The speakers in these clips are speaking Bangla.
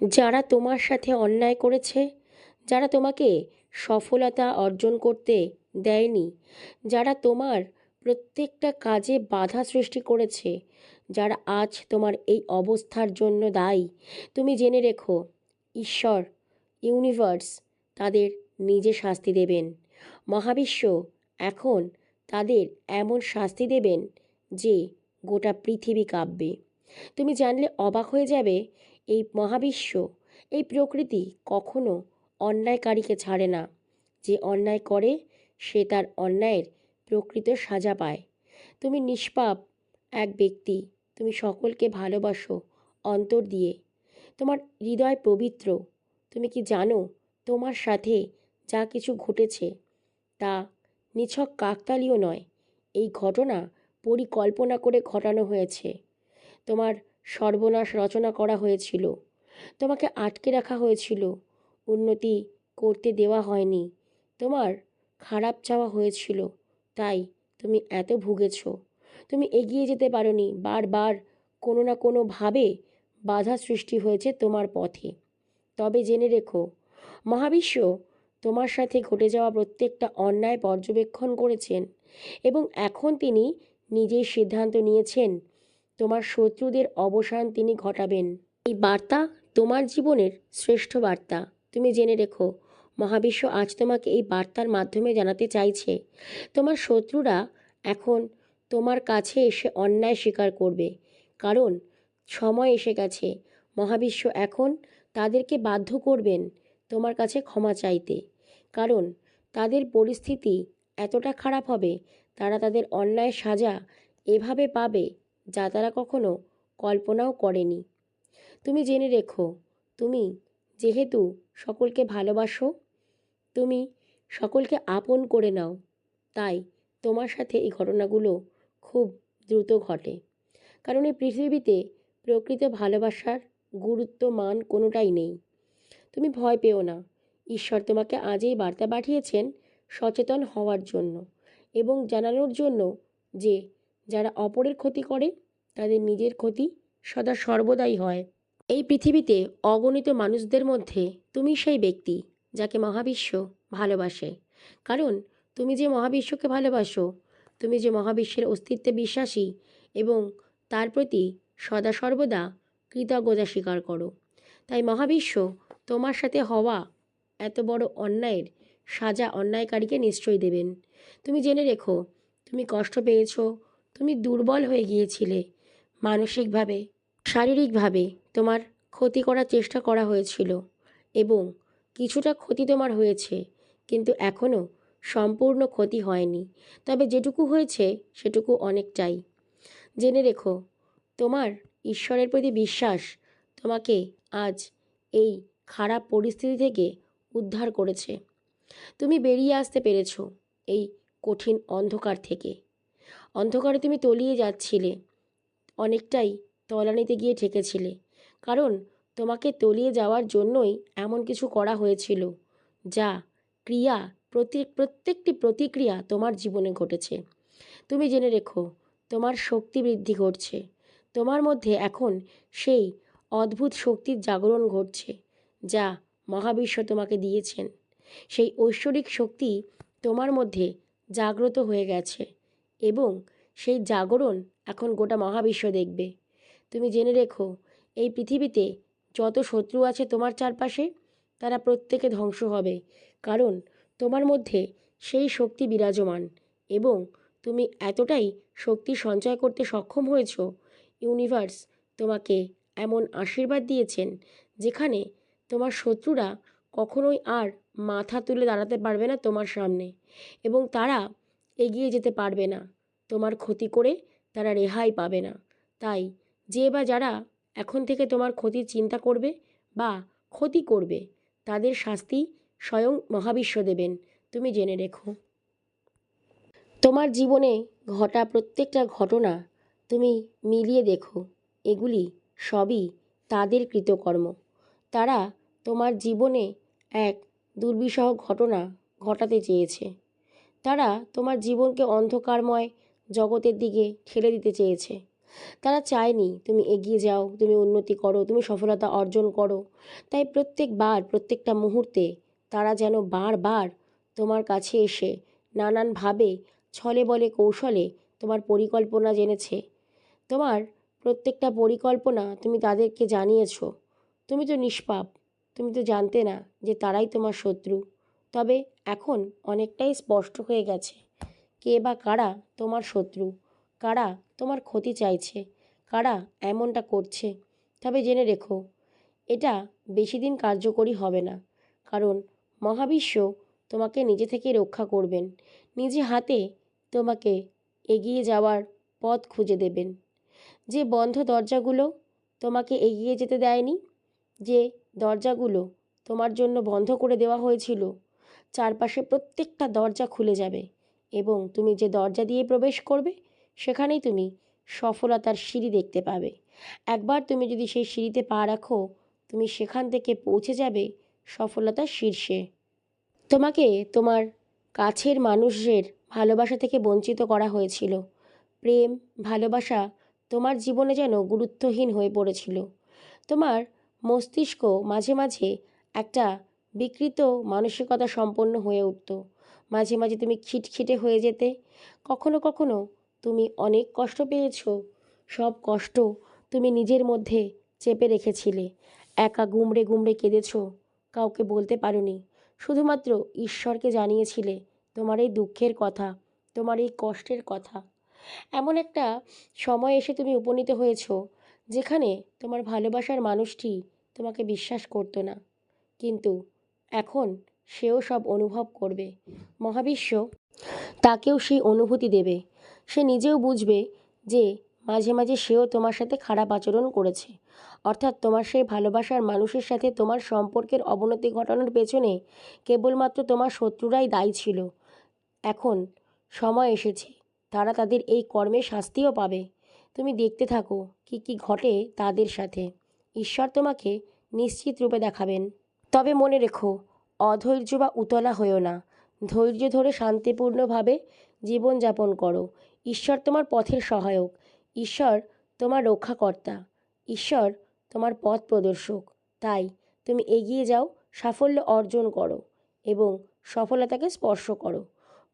যারা তোমার সাথে অন্যায় করেছে, যারা তোমাকে সফলতা অর্জন করতে দেয়নি, যারা তোমার প্রত্যেকটা কাজে বাধা সৃষ্টি করেছে, যারা আজ তোমার এই অবস্থার জন্য দায়ী, তুমি জেনে রেখো, ঈশ্বর, ইউনিভার্স তাদের নিজে শাস্তি দেবেন। মহাবিশ্ব এখন তাদের এমন শাস্তি দেবেন যে গোটা পৃথিবী কাঁপবে। তুমি জানলে অবাক হয়ে যাবে এই মহাবিশ্ব, এই প্রকৃতি কখনো অন্যায়কারীকে ছাড়ে না। যে অন্যায় করে, সে তার অন্যায়ের প্রকৃত সাজা পায়। তুমি নিষ্পাপ এক ব্যক্তি, তুমি সকলকে ভালোবাসো, অন্তর দিয়ে। তোমার হৃদয় পবিত্র, তুমি কি জানো তোমার সাথে যা কিছু ঘটেছে? তা নিছক কাকতালীয় নয়, এই ঘটনা পরিকল্পনা করে ঘটানো হয়েছে। তোমার সর্বনাশ রচনা করা হয়েছিল। তোমাকে আটকে রাখা হয়েছিল। উন্নতি করতে দেওয়া হয়নি। তোমার খারাপ চাওয়া হয়েছিল। তাই তুমি এত ভুগেছ। তুমি এগিয়ে যেতে পারোনি। বারবার কোনো না কোনোভাবে বাধা সৃষ্টি হয়েছে তোমার পথে। তবে জেনে রেখো, মহাবিশ্ব তোমার সাথে ঘটে যাওয়া প্রত্যেকটা অন্যায় পর্যবেক্ষণ করেছেন এবং এখন তিনি নিজেই সিদ্ধান্ত নিয়েছেন তোমার শত্রুদের অবসান তিনি ঘটাবেন। এই বার্তা তোমার জীবনের শ্রেষ্ঠ বার্তা। তুমি জেনে রেখো, মহাবিশ্ব আজ তোমাকে এই বার্তার মাধ্যমে জানাতে চাইছে। তোমার শত্রুরা এখন তোমার কাছে এসে অন্যায় স্বীকার করবে। কারণ সময় এসে গেছে, মহাবিশ্ব এখন তাদেরকে বাধ্য করবেন তোমার কাছে ক্ষমা চাইতে। কারণ তাদের পরিস্থিতি এতটা খারাপ হবে, তারা তাদের অন্যায় সাজা এভাবে পাবে যা তারা কখনো কল্পনাও করেনি। তুমি জেনে রেখো, তুমি যেহেতু সকলকে ভালোবাসো, তুমি সকলকে আপন করে নাও, তাই তোমার সাথে এই ঘটনাগুলো খুব দ্রুত ঘটে। কারণ এই পৃথিবীতে প্রকৃত ভালোবাসার গুরুত্ব মান কোনোটাই নেই। তুমি ভয় পেও না, ঈশ্বর তোমাকে আজই বার্তা পাঠিয়েছেন সচেতন হওয়ার জন্য এবং জানানোর জন্য যে যারা অপরের ক্ষতি করে তাদের নিজের ক্ষতি সদা সর্বদাই হয়। এই পৃথিবীতে অগণিত মানুষদের মধ্যে তুমি সেই ব্যক্তি যাকে মহাবিশ্ব ভালোবাসে। কারণ তুমি যে মহাবিশ্বকে ভালোবাসো, তুমি যে মহাবিশ্বের অস্তিত্বে বিশ্বাসী এবং তার প্রতি সদা সর্বদা কৃতজ্ঞতা স্বীকার করো। তাই মহাবিশ্ব তোমার সাথে হওয়া এত বড় অন্যায়ের সাজা অন্যায়কারীকে নিশ্চয়ই দেবেন। তুমি জেনে রেখো, তুমি কষ্ট পেয়েছ, তুমি দুর্বল হয়ে গিয়েছিলে মানসিকভাবে, শারীরিকভাবে তোমার ক্ষতি করার চেষ্টা করা হয়েছিল এবং কিছুটা ক্ষতি তোমার হয়েছে, কিন্তু এখনও সম্পূর্ণ ক্ষতি হয়নি। তবে যেটুকু হয়েছে, সেটুকু অনেকটাই। জেনে রেখো, তোমার ঈশ্বরের প্রতি বিশ্বাস তোমাকে আজ এই খারাপ পরিস্থিতি থেকে উদ্ধার করেছে। তুমি বেরিয়ে আসতে পেরেছ এই কঠিন অন্ধকার থেকে। অন্ধকারে তুমি তলিয়ে যাচ্ছিলে। অনেকটাই তলানিতে গিয়ে ঠেকেছিলে। কারণ তোমাকে তলিয়ে যাওয়ার জন্যই এমন কিছু করা হয়েছিল। যা ক্রিয়া, প্রতি, প্রত্যেকটি প্রতিক্রিয়া তোমার জীবনে ঘটেছে। তুমি জেনে রেখো, তোমার শক্তি বৃদ্ধি ঘটছে। তোমার মধ্যে এখন সেই অদ্ভুত শক্তির জাগরণ ঘটছে, যা মহাবিশ্ব তোমাকে দিয়েছেন। সেই ঐশ্বরিক শক্তি তোমার মধ্যে জাগ্রত হয়ে গেছে এবং সেই জাগরণ এখন গোটা মহাবিশ্ব দেখবে। তুমি জেনে রেখো, এই পৃথিবীতে যত শত্রু আছে তোমার চারপাশে, তারা প্রত্যেকে ধ্বংস হবে। কারণ তোমার মধ্যে সেই শক্তি বিরাজমান এবং তুমি এতটাই শক্তি সঞ্চয় করতে সক্ষম হয়েছ, ইউনিভার্স তোমাকে এমন আশীর্বাদ দিয়েছেন যেখানে তোমার শত্রুরা কখনোই আর মাথা তুলে দাঁড়াতে পারবে না তোমার সামনে এবং তারা এগিয়ে যেতে পারবে না। তোমার ক্ষতি করে তারা রেহাই পাবে না। তাই যে বা যারা এখন থেকে তোমার ক্ষতির চিন্তা করবে বা ক্ষতি করবে, তাদের শাস্তি স্বয়ং মহাবিশ্ব দেবেন, তুমি জেনে রেখো। তোমার জীবনে ঘটা প্রত্যেকটা ঘটনা তুমি মিলিয়ে দেখো, এগুলি সবই তাদের কৃতকর্ম। তারা তোমার জীবনে এক দুর্বিষহ ঘটনা ঘটাতে চেয়েছে। তারা তোমার জীবনকে অন্ধকারময় জগতের দিকে ঠেলে দিতে চেয়েছে। তারা চায়নি, তুমি এগিয়ে যাও, তুমি উন্নতি করো, তুমি সফলতা অর্জন করো। তাই প্রত্যেকবার, প্রত্যেকটা মুহূর্তে তারা যেন বারবার তোমার কাছে এসে নানানভাবে ছলে বলে কৌশলে তোমার পরিকল্পনা জেনেছে। তোমার প্রত্যেকটা পরিকল্পনা তুমি তাদেরকে জানিয়েছো। তুমি তো নিষ্পাপ, তুমি তো জানতে না যে তারাই তোমার শত্রু। তবে এখন অনেকটাই স্পষ্ট হয়ে গেছে। কে বা কারা তোমার শত্রু? কারা তোমার ক্ষতি চাইছে? কারা এমনটা করছে? তবে জেনে রেখো, এটা বেশি দিন কার্যকরী হবে না। কারণ মহাবিশ্ব তোমাকে নিজে থেকে রক্ষা করবেন। নিজে হাতে তোমাকে এগিয়ে যাওয়ার পথ খুঁজে দেবেন। যে বন্ধ দরজাগুলো তোমাকে এগিয়ে যেতে দেয়নি, যে দরজাগুলো তোমার জন্য বন্ধ করে দেওয়া হয়েছিল, চারপাশে প্রত্যেকটা দরজা খুলে যাবে। এবং তুমি যে দরজা দিয়ে প্রবেশ করবে, সেখানেই তুমি সফলতার সিঁড়ি দেখতে পাবে। একবার তুমি যদি সেই সিঁড়িতে পা রাখো, তুমি সেখান থেকে পৌঁছে যাবে সফলতার শীর্ষে। তোমাকে তোমার কাছের মানুষের ভালোবাসা থেকে বঞ্চিত করা হয়েছিল। প্রেম, ভালোবাসা তোমার জীবনে যেন গুরুত্বহীন হয়ে পড়েছিল। তোমার মস্তিষ্ক মাঝে মাঝে একটা বিকৃত মানসিকতা সম্পন্ন হয়ে উঠত। মাঝে মাঝে তুমি খিটখিটে হয়ে যেতে। কখনো কখনো তুমি অনেক কষ্ট পেয়েছ। সব কষ্ট তুমি নিজের মধ্যে চেপে রেখেছিলে। একা গুমড়ে গুমড়ে কেঁদেছ। কাউকে বলতে পারোনি। শুধুমাত্র ঈশ্বরকে জানিয়েছিলে, তোমার এই দুঃখের কথা, তোমার এই কষ্টের কথা। এমন একটা সময় এসে তুমি উপনীত হয়েছ, যেখানে তোমার ভালোবাসার মানুষটি তোমাকে বিশ্বাস করতো না। কিন্তু এখন সেও সব অনুভব করবে। মহাবিশ্ব তাকেও সেই অনুভূতি দেবে। সে নিজেও বুঝবে যে মাঝে মাঝে সেও তোমার সাথে খারাপ আচরণ করেছে। অর্থাৎ তোমার সেই ভালোবাসার মানুষের সাথে তোমার সম্পর্কের অবনতি ঘটানোর পেছনে কেবলমাত্র তোমার শত্রুরাই দায়ী ছিল। এখন সময় এসেছে, তারা তাদের এই কর্মে শাস্তিও পাবে। তুমি দেখতে থাকো কি কি ঘটে তাদের সাথে। ঈশ্বর তোমাকে নিশ্চিত রূপে দেখাবেন। তবে মনে রেখো, অধৈর্য বা উতলা হয়েও না। ধৈর্য ধরে শান্তিপূর্ণভাবে জীবনযাপন করো। ঈশ্বর তোমার পথের সহায়ক। ঈশ্বর তোমার রক্ষাকর্তা। ঈশ্বর তোমার পথ প্রদর্শক। তাই তুমি এগিয়ে যাও, সাফল্য অর্জন করো এবং সফলতাকে স্পর্শ করো।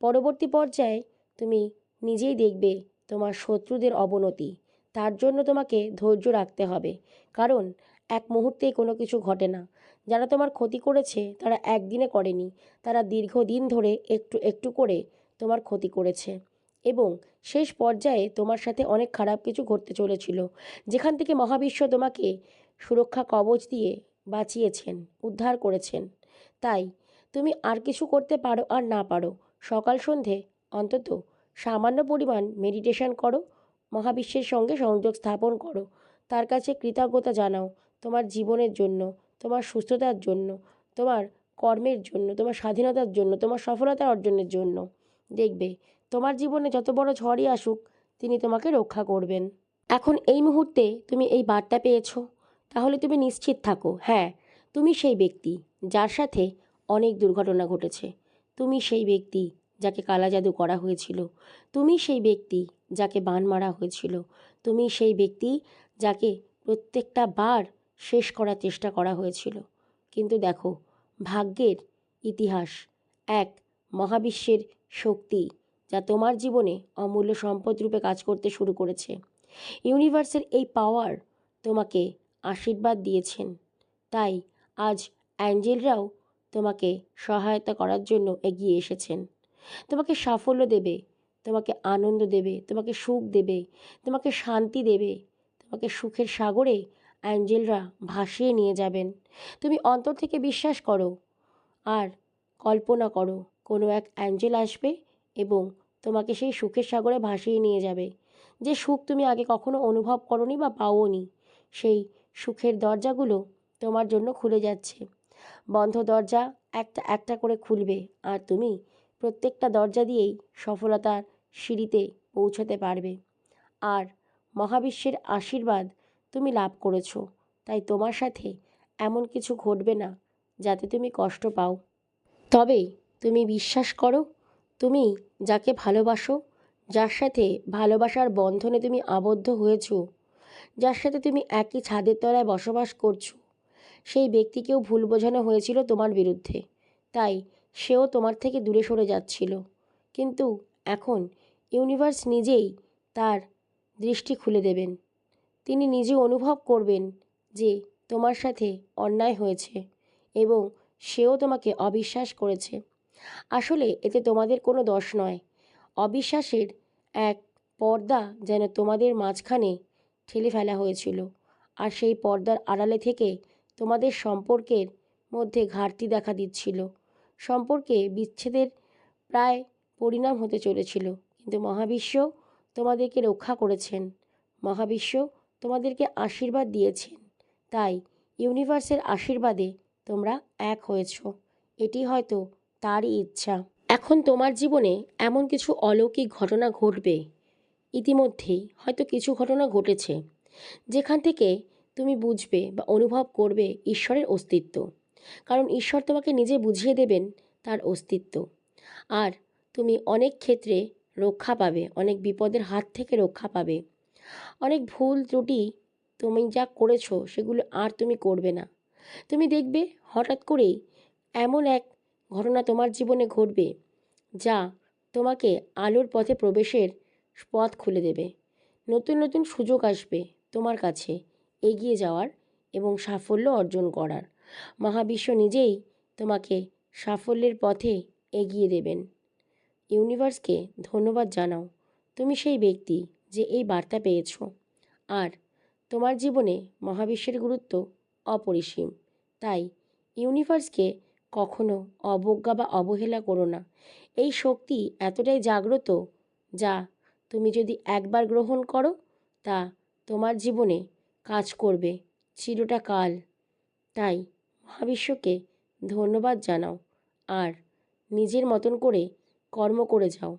পরবর্তী পর্যায়ে তুমি নিজেই দেখবে তোমার শত্রুদের অবনতি। তার জন্য তোমাকে ধৈর্য রাখতে হবে। কারণ এক মুহূর্তেই কোনো কিছু ঘটে না। যারা তোমার ক্ষতি করেছে, তারা একদিনে করেনি। তারা দীর্ঘদিন ধরে একটু একটু করে তোমার ক্ষতি করেছে। এবং শেষ পর্যায়ে তোমার সাথে অনেক খারাপ কিছু ঘটতে চলেছিল, যেখান থেকে মহাবিশ্ব তোমাকে সুরক্ষা কবচ দিয়ে বাঁচিয়েছেন, উদ্ধার করেছেন। তাই তুমি আর কিছু করতে পারো আর না পারো। সকাল সন্ধে অন্তত সামান্য পরিমাণ মেডিটেশন করো, মহাবিশ্বের সঙ্গে সংযোগ স্থাপন করো। তার কাছে কৃতজ্ঞতা জানাও। তোমার জীবনের জন্য, তোমার সুস্থতার জন্য, তোমার কর্মের জন্য, তোমার স্বাধীনতার জন্য, তোমার সফলতা অর্জনের জন্য। দেখবে, তোমার জীবনে যত বড় ঝড়ই আসুক, তিনি তোমাকে রক্ষা করবেন। এখন এই মুহূর্তে তুমি এই বার্তা পেয়েছ, তাহলে তুমি নিশ্চিত থাকো হ্যাঁ তুমি সেই ব্যক্তি যার সাথে অনেক দুর্ঘটনা ঘটেছে। তুমি সেই ব্যক্তি যাকে কালা জাদু করা হয়েছিল। তুমি সেই ব্যক্তি যাকে বান মারা হয়েছিল। তুমি সেই ব্যক্তি যাকে প্রত্যেকটা বার শেষ করার চেষ্টা করা হয়েছিল। কিন্তু দেখো, ভাগ্যের ইতিহাস এক মহাবিশ্বের শক্তি যা তোমার জীবনে অমূল্য সম্পদ রূপে কাজ করতে শুরু করেছে। ইউনিভার্সের এই পাওয়ার তোমাকে আশীর্বাদ দিয়েছেন। তাই আজ অ্যাঞ্জেলরাও তোমাকে সহায়তা করার জন্য এগিয়ে এসেছেন। তোমাকে সাফল্য দেবে, তোমাকে আনন্দ দেবে, তোমাকে সুখ দেবে, তোমাকে শান্তি দেবে, তোমাকে সুখের সাগরে অ্যাঞ্জেলরা ভাসিয়ে নিয়ে যাবেন। তুমি অন্তর থেকে বিশ্বাস করো আর কল্পনা করো, কোনো এক অ্যাঞ্জেল আসবে এবং তোমাকে সেই সুখের সাগরে ভাসিয়ে নিয়ে যাবে। যে সুখ তুমি আগে কখনো অনুভব করনি বা পাওনি, সেই সুখের দরজাগুলো তোমার জন্য খুলে যাচ্ছে। বন্ধ দরজা একটা একটা করে খুলবে আর তুমি প্রত্যেকটা দরজা দিয়েই সফলতার সিঁড়িতে পৌঁছাতে পারবে। আর মহাবিশ্বের আশীর্বাদ তুমি লাভ করেছ। তাই তোমার সাথে এমন কিছু ঘটবে না যাতে তুমি কষ্ট পাও। তবে তুমি বিশ্বাস করো, তুমি যাকে ভালোবাসো, যার সাথে ভালোবাসার বন্ধনে তুমি আবদ্ধ হয়েছ, যার সাথে তুমি একই ছাদের তলায় বসবাস করছ, সেই ব্যক্তিকেও ভুল বোঝানো হয়েছিল তোমার বিরুদ্ধে। তাই সেও তোমার থেকে দূরে সরে যাচ্ছিল। কিন্তু এখন ইউনিভার্স নিজেই তার দৃষ্টি খুলে দেবেন। তিনি নিজে অনুভব করবেন যে তোমার সাথে অন্যায় হয়েছে এবং সেও তোমাকে অবিশ্বাস করেছে। আসলে এতে তোমাদের কোনো দোষ নয়। অবিশ্বাসের এক পর্দা যেন তোমাদের মাঝখানে ঠেলে ফেলা হয়েছিল আর সেই পর্দার আড়ালে থেকে তোমাদের সম্পর্কের মধ্যে ঘাটতি দেখা দিচ্ছিল। সম্পর্কে বিচ্ছেদের প্রায় পরিণাম হতে চলেছিল। কিন্তু মহাবিশ্ব তোমাদেরকে রক্ষা করেছেন। মহাবিশ্ব তোমাদেরকে আশীর্বাদ দিয়েছেন তাই ইউনিভার্সের আশীর্বাদে তোমরা এক হয়েছ। এটি হয়তো তারই ইচ্ছা। এখন তোমার জীবনে এমন কিছু অলৌকিক ঘটনা ঘটবে। ইতিমধ্যেই হয়তো কিছু ঘটনা ঘটেছে, যেখান থেকে তুমি বুঝবে বা অনুভব করবে ঈশ্বরের অস্তিত্ব। কারণ ঈশ্বর তোমাকে নিজে বুঝিয়ে দেবেন তার অস্তিত্ব। আর তুমি অনেক ক্ষেত্রে রক্ষা পাবে, অনেক বিপদের হাত থেকে রক্ষা পাবে। অনেক ভুল ত্রুটি তুমি যা করেছ সেগুলো আর তুমি করবে না। তুমি দেখবে হঠাৎ করেই এমন এক ঘটনা তোমার জীবনে ঘটবে যা তোমাকে আলোর পথে প্রবেশের পথ খুলে দেবে। নতুন নতুন সুযোগ আসবে তোমার কাছে এগিয়ে যাওয়ার এবং সাফল্য অর্জন করার। মহাবিশ্ব নিজেই তোমাকে সাফল্যের পথে এগিয়ে দেবেন। ইউনিভার্সকে ধন্যবাদ জানাও। তুমি সেই ব্যক্তি যে এই বার্তা পেয়েছ। আর তোমার জীবনে মহাবিশ্বের গুরুত্ব অপরিসীম। তাই ইউনিভার্সকে কখনো অবজ্ঞা বা অবহেলা করো না। এই শক্তি এতটাই জাগ্রত যা তুমি যদি একবার গ্রহণ করো, তা তোমার জীবনে কাজ করবে চিরটা কাল তাই মহাবিশ্বকে ধন্যবাদ জানাও। আর নিজের মতন করে কর্ম করে যাও।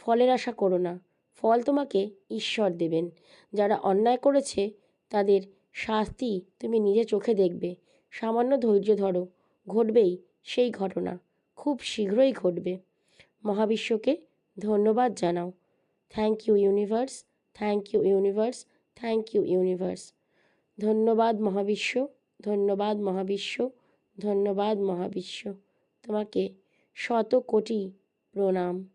ফলের আশা করো না। ফল তোমাকে ঈশ্বর দেবেন। যারা অন্যায় করেছে, তাদের শাস্তি তুমি নিজে চোখে দেখবে। সামান্য ধৈর্য ধরো, ঘটবেই সেই ঘটনা, খুব শীঘ্রই ঘটবে। মহাবিশ্বকে ধন্যবাদ জানাও। Thank you universe, thank you universe, thank you universe. ধন্যবাদ মহাবিশ্ব ধন্যবাদ মহাবিশ্ব ধন্যবাদ মহাবিশ্ব। তোমাকে শত কোটি প্রণাম।